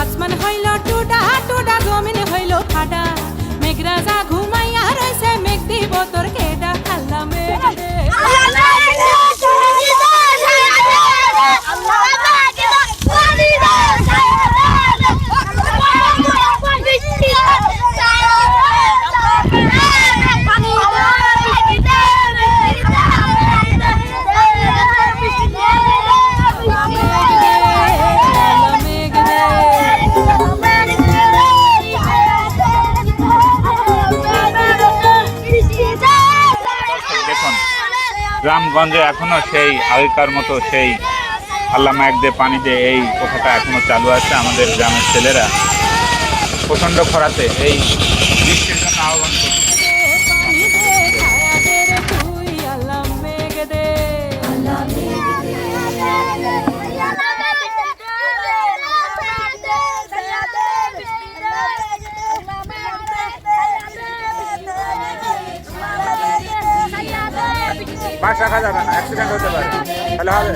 আসমান হইল গ্রামগঞ্জে এখনও সেই আগেকার মতো সেই আল্লাহ এক দিয়ে পানি দিয়ে এই কথাটা এখনও চালু আছে আমাদের গ্রামের ছেলেরা। প্রচণ্ড খরাতে এই বাস রাখা যাবে না অ্যাক্সিডেন্ট হতে পারে। তাহলে হবে।